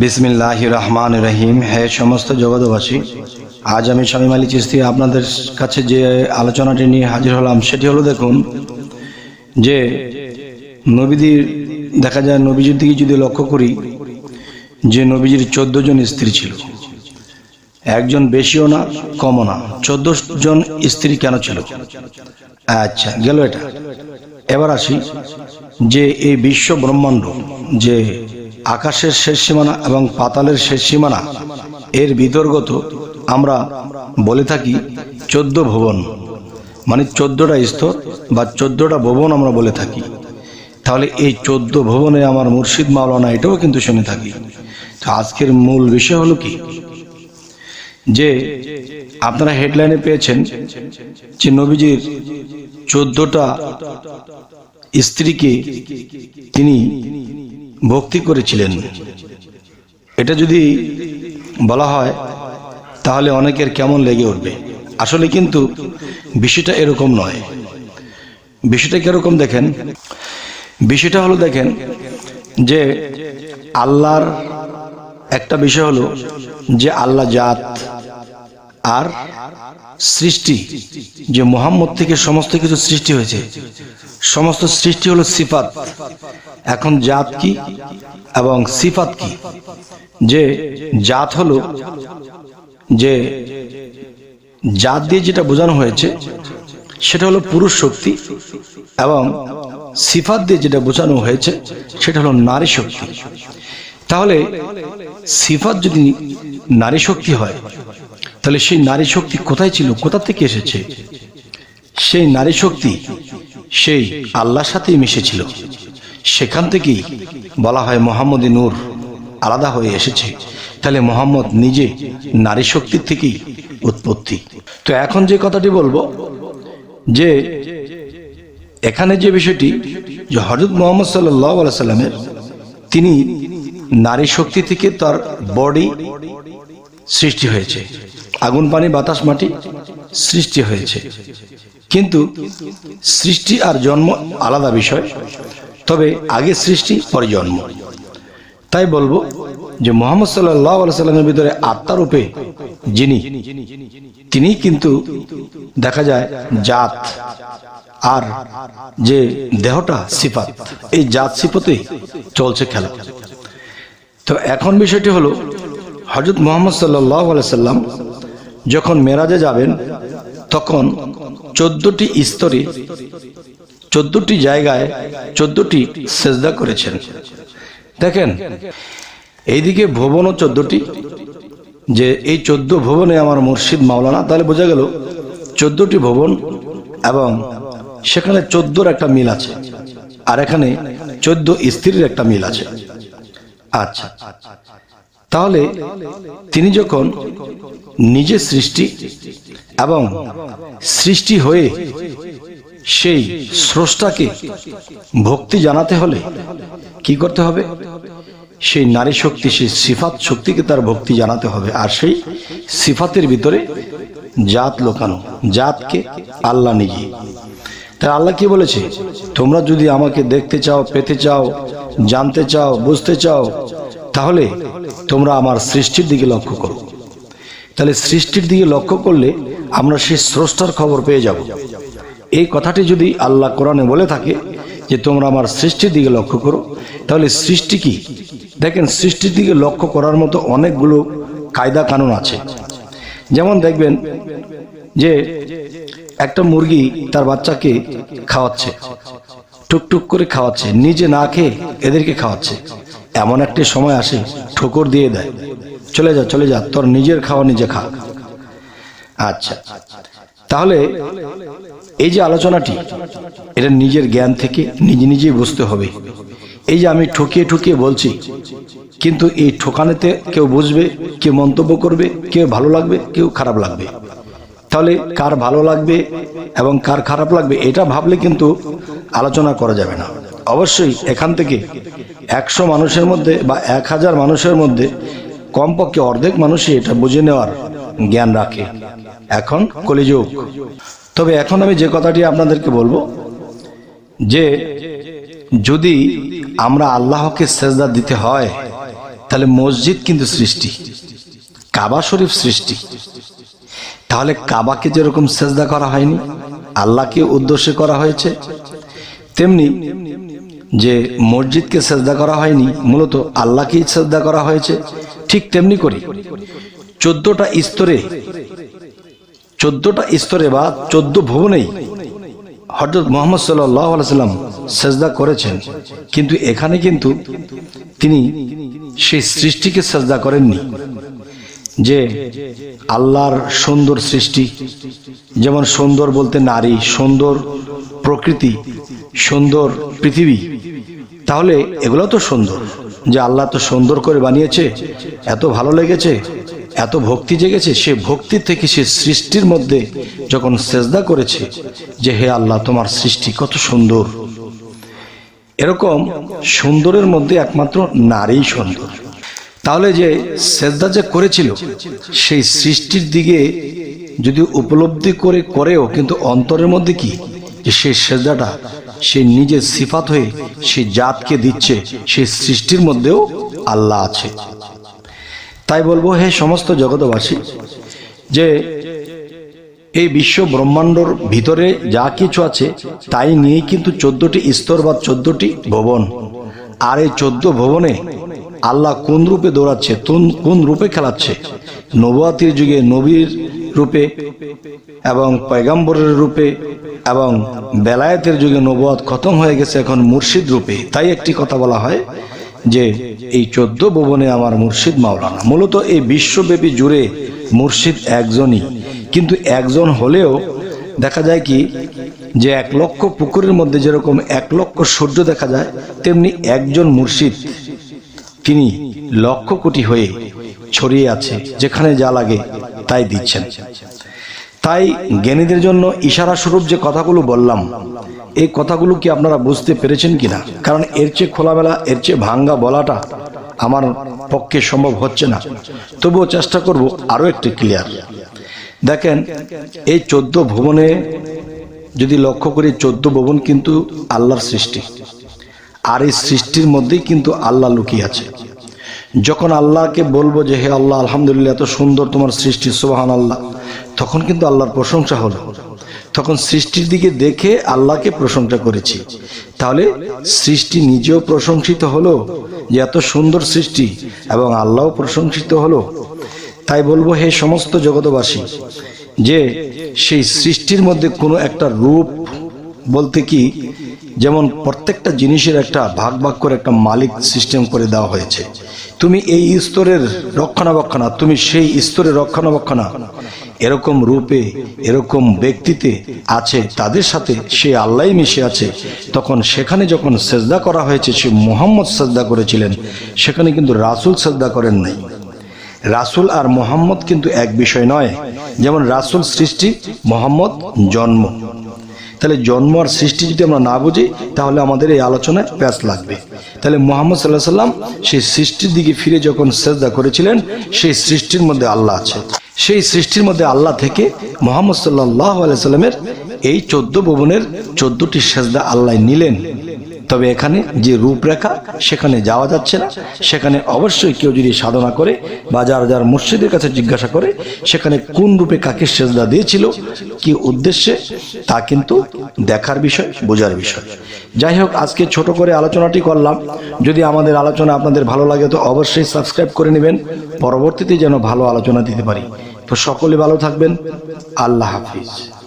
বিসমিল্লাহ রহমান রহিম। হে সমস্ত জগতবাসী আজ আমি স্বামী মালি চিস্তি আপনাদের কাছে যে আলোচনাটি নিয়ে হাজির হলাম, সেটি হলো দেখুন যে নবীদের, দেখা যায় নবীজির দিকে যদি লক্ষ্য করি, যে নবীজির চোদ্দ জন স্ত্রী ছিল। একজন বেশিও না, কমও না। চোদ্দ জন স্ত্রী কেন ছিল? আচ্ছা গেল এটা। এবার আসি যে এই বিশ্ব ব্রহ্মাণ্ড যে আকাশের শেষ সীমানা এবং পাতালের শেষ সীমানা। এর বিতর্গত আমরা বলে থাকি চোদ্দ ভবন। মানে চোদ্দটা স্তর বা চোদ্দটা ভবন আমরা বলে থাকি। তাহলে এই চোদ্দ ভবনে আমার মুর্শিদ মাওলানা এটাও কিন্তু শুনে থাকি। তো আজকের মূল বিষয় হলো কি? যে আপনারা হেডলাইনে পেয়েছেন যে নবীজির চোদ্দটা স্ত্রীকে তিনি ভক্তি করেছিলেন। এটা যদি বলা হয়, তাহলে অনেকের কেমন লেগে উঠবে। আসলে কিন্তু বিষয়টা এরকম নয়। বিষয়টা কীরকম দেখেন? বিষয়টা হলো দেখেন যে আল্লাহর একটা বিষয় হলো যে আল্লাহ জাত আর সৃষ্টি, যে মোহাম্মদ থেকে সমস্ত কিছু সৃষ্টি হয়েছে। সমস্ত সৃষ্টি হলো সিফাত। এখন জাত কি এবং সিফাত কি? যে জাত হলো, যে জাত দিয়ে যেটা বোঝানো হয়েছে, সেটা হলো পুরুষ শক্তি এবং সিফাত দিয়ে যেটা বোঝানো হয়েছে, সেটা হলো নারী শক্তি। তাহলে সিফাত যদি নারী শক্তি হয়, তাহলে সেই নারী শক্তি কোথায় ছিল? কোথা থেকে এসেছে? সেই নারী শক্তি সেই আল্লাহর সাথেই মিশেছিল। সেখান থেকেই বলা হয় মোহাম্মদ নূর আলাদা হয়ে এসেছে। তাহলে মোহাম্মদ নিজে নারী শক্তির থেকেই উৎপত্তি। তো এখন যে কথাটি বলব, যে এখানে যে বিষয়টি, যে হজরত মোহাম্মদ সাল্লাহ সাল্লামের, তিনি নারী শক্তি থেকে তার বডি সৃষ্টি হয়েছে। আগুন, পানি, বাতাস, মাটি সৃষ্টি হয়েছে। কিন্তু সৃষ্টি আর জন্ম আলাদা বিষয়। তবে আগে সৃষ্টি, পরে জন্ম। তাই বলব যে মোহাম্মদ সাল্লাহ সাল্লামের ভিতরে আত্মার রূপে যিনি, তিনি কিন্তু দেখা যায় জাত আর যে দেহটা সিফাত, এই জাত সিফতেই চলছে খেলা। তো এখন বিষয়টি হলো হজরত মোহাম্মদ সাল্লাহ সাল্লাম যখন মেরাজে যাবেন, তখন চোদ্দটি স্তরে চোদ্দটি জায়গায় চোদ্দটি সেজদা করেছেন। দেখেন, এইদিকে ভুবনও চোদ্দটি। যে এই চোদ্দ ভুবনে আমার মুর্শিদ মাওলানা, তাহলে বোঝা গেল চোদ্দটি ভুবন এবং সেখানে চোদ্দোর একটা মিল আছে আর এখানে চোদ্দ স্ত্রীর একটা মিল আছে। আচ্ছা তাহলে তিনি যখন নিজে সৃষ্টি এবং সৃষ্টি হয়ে সেই স্রষ্টাকে ভক্তি জানাতে হলে কি করতে হবে? সেই নারী শক্তি, সেই সিফাত শক্তিকে তার ভক্তি জানাতে হবে। আর সেই সিফাতের ভিতরে জাত লোকানো, জাতকে আল্লাহ নিজে তাই আল্লাহ কি বলেছে? তোমরা যদি আমাকে দেখতে চাও, পেতে চাও, জানতে চাও, বুঝতে চাও, তাহলে তোমরা আমার সৃষ্টির দিকে লক্ষ্য করো। তাহলে সৃষ্টির দিকে লক্ষ্য করলে আমরা সেই স্রষ্টার খবর পেয়ে যাব। এই কথাটি যদি আল্লাহ কোরআনে বলে থাকে যে তোমরা আমার সৃষ্টির দিকে লক্ষ্য করো, তাহলে সৃষ্টি কি? দেখেন, সৃষ্টির দিকে লক্ষ্য করার মতো অনেকগুলো কায়দা কানুন আছে। যেমন দেখবেন যে একটা মুরগি তার বাচ্চাকে খাওয়াচ্ছে, টুকটুক করে খাওয়াচ্ছে, নিজে না খেয়ে এদেরকে খাওয়াচ্ছে। এমন একটি সময় আসে, ঠোকর দিয়ে দেয়, চলে যা চলে যা, তোর নিজের খাওয়া নিজে খা। আচ্ছা তাহলে এই যে আলোচনাটি, এটা নিজের জ্ঞান থেকে নিজে নিজেই বুঝতে হবে। এই যে আমি ঠকিয়ে ঠকিয়ে বলছি, কিন্তু এই ঠোকানেতে কেউ বুঝবে, কেউ মন্তব্য করবে, কেউ ভালো লাগবে, কেউ খারাপ লাগবে। তাহলে কার ভালো লাগবে এবং কার খারাপ লাগবে, এটা ভাবলে কিন্তু আলোচনা করা যাবে না। অবশ্যই এখান থেকে একশো মানুষের মধ্যে বা এক হাজার মানুষের মধ্যে কমপক্ষে অর্ধেক মানুষই এটা বুঝে নেওয়ার জ্ঞান রাখে। এখন কলিযুগ। তবে এখন আমি যে কথাটি আপনাদেরকে বলব, যে যদি আমরা আল্লাহকে সেজদা দিতে হয়, তাহলে মসজিদ কিন্তু সৃষ্টি, কাবা শরীফ সৃষ্টি। তাহলে কাবাকে যেরকম সেজদা করা হয়নি, আল্লাহকে উদ্দেশ্যে করা হয়েছে, তেমনি যে মসজিদকে সেজদা করা হয়নি, মূলত আল্লাহকেই সেজদা করা হয়েছে, ঠিক তেমনি করি চোদ্দটা স্তরে চোদ্দটা স্তরে বা চোদ্দ ভুবনেই হজরত মোহাম্মদ সাল্লাম সেজদা করেছেন। কিন্তু এখানে কিন্তু তিনি সেই সৃষ্টিকে সেজদা করেননি। যে আল্লাহর সুন্দর সৃষ্টি, যেমন সুন্দর বলতে নারী, সুন্দর প্রকৃতি, সুন্দর পৃথিবী, তাহলে এগুলো তো সুন্দর। যে আল্লাহ তো সুন্দর করে বানিয়েছে, এত ভালো লেগেছে এত ভক্তি জেগেছে, সে ভক্তি থেকে সে সৃষ্টির মধ্যে যখন সেজদা করেছে যে হে আল্লাহ, তোমার সৃষ্টি কত সুন্দর। এরকম সুন্দরের মধ্যে একমাত্র নারী সুন্দর। তাহলে যে সেজদা যে করেছিল, সেই সৃষ্টির দিকে যদি উপলব্ধি করে করেও, কিন্তু অন্তরের মধ্যে কি? যে সেই সেজদাটা, সে নিজের সিফাত হয়ে সেই জাতকে দিচ্ছে সেই সৃষ্টির মধ্যেও আল্লাহ আছে। তাই বলব, হে সমস্ত জগতবাসী যে এই বিশ্ব ব্রহ্মাণ্ডর ভিতরে যা কিছু আছে, তাই নিয়েই কিন্তু চোদ্দটি স্তর বা চোদ্দটি ভবন। আর এই চোদ্দ ভবনে আল্লাহ কোন রূপে দৌড়াচ্ছে কোন- কোন রূপে খেলাচ্ছে? নবাতির যুগে নবীর রূপে এবং পয়গাম্বরের রূপে এবং বেলায়েতের যুগে নবাত খতম হয়ে গেছে এখন মুর্শিদ রূপে। তাই একটি কথা বলা হয় যে এই চোদ্দ ভবনে আমার মুর্শিদ মাওলানা। মূলত এই বিশ্বব্যাপী জুড়ে মুর্শিদ একজনই। কিন্তু একজন হলেও দেখা যায় কি, যে এক লক্ষ পুকুরের মধ্যে যেরকম এক লক্ষ সূর্য দেখা যায়, তেমনি একজন মুর্শিদ তিনি লক্ষ কোটি হয়ে ছড়িয়ে আছে, যেখানে যা লাগে তাই দিচ্ছেন। তাই জ্ঞানীদের জন্য ইশারা স্বরূপ যে কথাগুলো বললাম এই কথাগুলো কি আপনারা বুঝতে পেরেছেন কিনা? কারণ এর চেয়ে খোলামেলা, এর চেয়ে ভাঙ্গা বলাটা আমার পক্ষে সম্ভব হচ্ছে না। তবুও চেষ্টা করব আরও একটি ক্লিয়ার দেখেন, এই চোদ্দ ভুবনে যদি লক্ষ্য করি, চোদ্দ ভবন কিন্তু আল্লাহর সৃষ্টি। আর এই সৃষ্টির মধ্যেই কিন্তু আল্লাহ লুকিয়ে আছে। যখন আল্লাহকে বলব যে, হে আল্লাহ, আলহামদুলিল্লাহ, এত সুন্দর তোমার সৃষ্টি সুবাহান আল্লাহ তখন কিন্তু আল্লাহর প্রশংসা হলো। তখন সৃষ্টির দিকে দেখে আল্লাহকে প্রশংসা করেছি। তাহলে সৃষ্টি নিজেও প্রশংসিত হলো যে এত সুন্দর সৃষ্টি এবং আল্লাহও প্রশংসিত হলো। তাই বলব, হে সমস্ত জগতবাসী যে সেই সৃষ্টির মধ্যে কোনো একটা রূপ বলতে কি, যেমন প্রত্যেকটা জিনিসের একটা ভাগ ভাগ করে একটা মালিক সিস্টেম করে দেওয়া হয়েছে। তুমি এই স্তরের রক্ষণাবেক্ষণা তুমি সেই স্তরের রক্ষণাবেক্ষণা এরকম রূপে, এরকম ব্যক্তিতে আছে, তাদের সাথে সে আল্লাহ মিশে আছে। তখন সেখানে যখন সেজদা করা হয়েছে, সে মোহাম্মদ সেজদা করেছিলেন, সেখানে কিন্তু রাসুল সেজদা করেন নাই। রাসুল আর মোহাম্মদ কিন্তু এক বিষয় নয়, যেমন রাসুল সৃষ্টি, মোহাম্মদ জন্ম। তাহলে জন্ম আর সৃষ্টি যদি আমরা না বুঝি, তাহলে আমাদের এই আলোচনায় প্যাস লাগবে। তাহলে মোহাম্মদ সাল্লাহ সাল্লাম সেই সৃষ্টির দিকে ফিরে যখন সেজদা করেছিলেন, সেই সৃষ্টির মধ্যে আল্লাহ আছে। সেই সৃষ্টির মধ্যে আল্লাহ থেকে মোহাম্মদ সাল্লাহ আলাইসাল্লামের এই চোদ্দ ভবনের চোদ্দটি সেজদা আল্লাহ নিলেন। তবে এখানে যে রূপরেখা, সেখানে যাওয়া যাচ্ছে না। সেখানে অবশ্যই কেউ যদি সাধনা করে বা যার যার মুর্শিদের কাছে জিজ্ঞাসা করে, সেখানে কোন রূপে কাকে সেজদা দিয়েছিল, কি উদ্দেশ্যে, তা কিন্তু দেখার বিষয়, বোঝার বিষয়। যাই হোক, আজকে ছোট করে আলোচনাটি করলাম। যদি আমাদের আলোচনা আপনাদের ভালো লাগে, তো অবশ্যই সাবস্ক্রাইব করে নেবেন। পরবর্তীতে যেন ভালো আলোচনা দিতে পারি। তো সকলে ভালো থাকবেন। আল্লাহ হাফিজ।